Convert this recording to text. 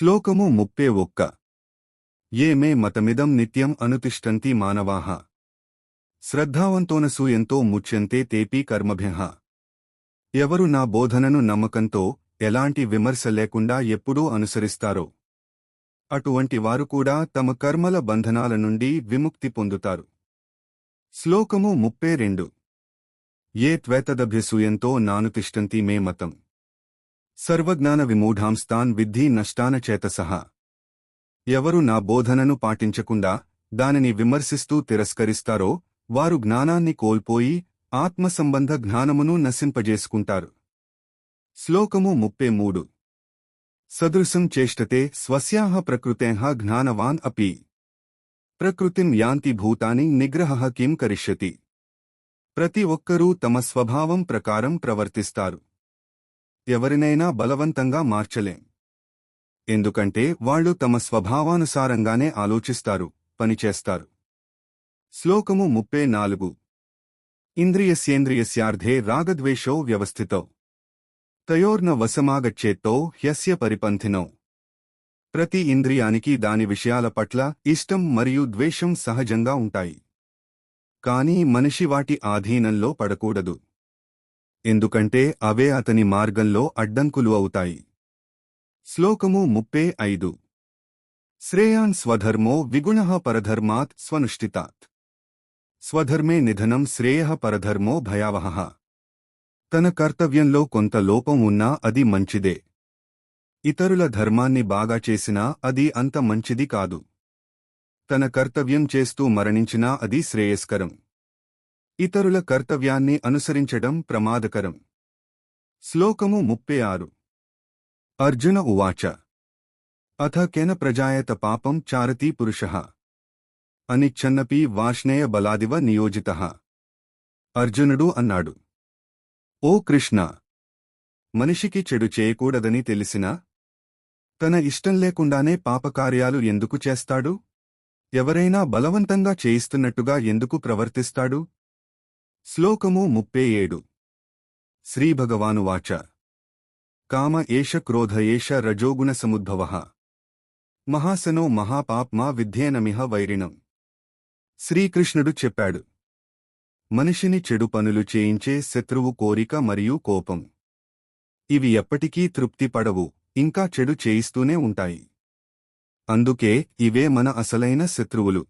శ్లోకము ముప్పే ఒక్క. ఏ మే మతమిదం నిత్యం అనుతిష్టంతి శ్రద్ధావంతోనసు ఎంతో ముచ్యంతే తేపీ కర్మభ్యహ ఎవరు నా బోధనను నమ్మకంతో ఎలాంటి విమర్శ లేకుండా ఎప్పుడూ అనుసరిస్తారో. అటువంటి వారు కూడా తమ కర్మల బంధనాల నుండి విముక్తి పొందుతారు. శ్లోకము ముప్పే రెండు. ఏ త్వేతదభ్యసూయంతో నానుతిష్టంతి మే మతం. సర్వజ్ఞాన విమూఢాంస్తాన్ విద్ధి నష్టాన చేతసహ. ఎవరు నా బోధనను పాటించకుండా దానిని విమర్శిస్తూ తిరస్కరిస్తారో వారు జ్ఞానాన్ని కోల్పోయి ఆత్మసంబంధ జ్ఞానమును నశింపజేసుకుంటారు. శ్లోకము ముప్పే మూడు. సదృశం చేష్టతే స్వస్యాహ ప్రకృతేహ జ్ఞానవాన్ అపి. ప్రకృతిం యాంతి భూతాని నిగ్రహ కిం కరిష్యతి. ప్రతి ఒక్కరూ తమ స్వభావం ప్రకారం ప్రవర్తిస్తారు. ఎవరినైనా బలవంతంగా మార్చలేం. ఎందుకంటే వాళ్ళు తమ స్వభావానుసారంగానే ఆలోచిస్తారు పనిచేస్తారు. శ్లోకము ముప్పై నాలుగు. ఇంద్రియస్యేంద్రియస్యార్థే రాగద్వేషో వ్యవస్థితో. తయోర్న వశమాగచ్చేత్తో హ్యస్య పరిపంథినో. ప్రతి ఇంద్రియానికి దాని విషయాల పట్ల ఇష్టం మరియు ద్వేషం సహజంగా ఉంటాయి. కాని మనిషి వాటి ఆధీనంలో పడకూడదు. ఎందుకంటే అవే అతని మార్గంలో అడ్డంకులు అవుతాయి. శ్లోకము ముప్పే ఐదు. శ్రేయాన్ స్వధర్మో విగుణ పరధర్మాత్ స్వనుష్ఠితాత్. స్వధర్మే నిధనం శ్రేయ పరధర్మో భయావహ. తన కర్తవ్యంలో కొంత లోపం ఉన్నా అది మంచిదే. ఇతరుల ధర్మాన్ని బాగా చేసినా అది అంత మంచిది కాదు. తన కర్తవ్యం చేస్తూ మరణించినా అది శ్రేయస్కరం. ఇతరుల కర్తవ్యాన్ని అనుసరించడం ప్రమాదకరం. శ్లోకము ముప్పై ఆరు. అర్జున ఉవాచ. అథ కెన ప్రజాయత పాపం చారతీ పురుష. అనిచ్ఛన్నపి వాష్ణేయ బలాదివ నియోజిత. అర్జునుడు అన్నాడు. ఓ కృష్ణ! మనిషికి చెడు చేయకూడదని తెలిసినా తన ఇష్టం లేకుండానే పాపకార్యాలు ఎందుకు చేస్తాడు? ఎవరైనా బలవంతంగా చేయిస్తున్నట్టుగా ఎందుకు ప్రవర్తిస్తాడు? శ్లోకము ముప్పే ఏడు శ్రీభగవానువాచ కామ ఏష క్రోధ ఏష రజోగుణ సముద్భవ. మహాసనో మహాపాప్మా విధ్యేనమిహ వైరిణం. శ్రీకృష్ణుడు చెప్పాడు. మనిషిని చెడు పనులు చేయించే శత్రువు కోరిక మరియు కోపం. ఇవి ఎప్పటికీ తృప్తి పడవు ఇంకా చెడు చేయిస్తూనే ఉంటాయి. అందుకే ఇవే మన అసలైన శత్రువులు.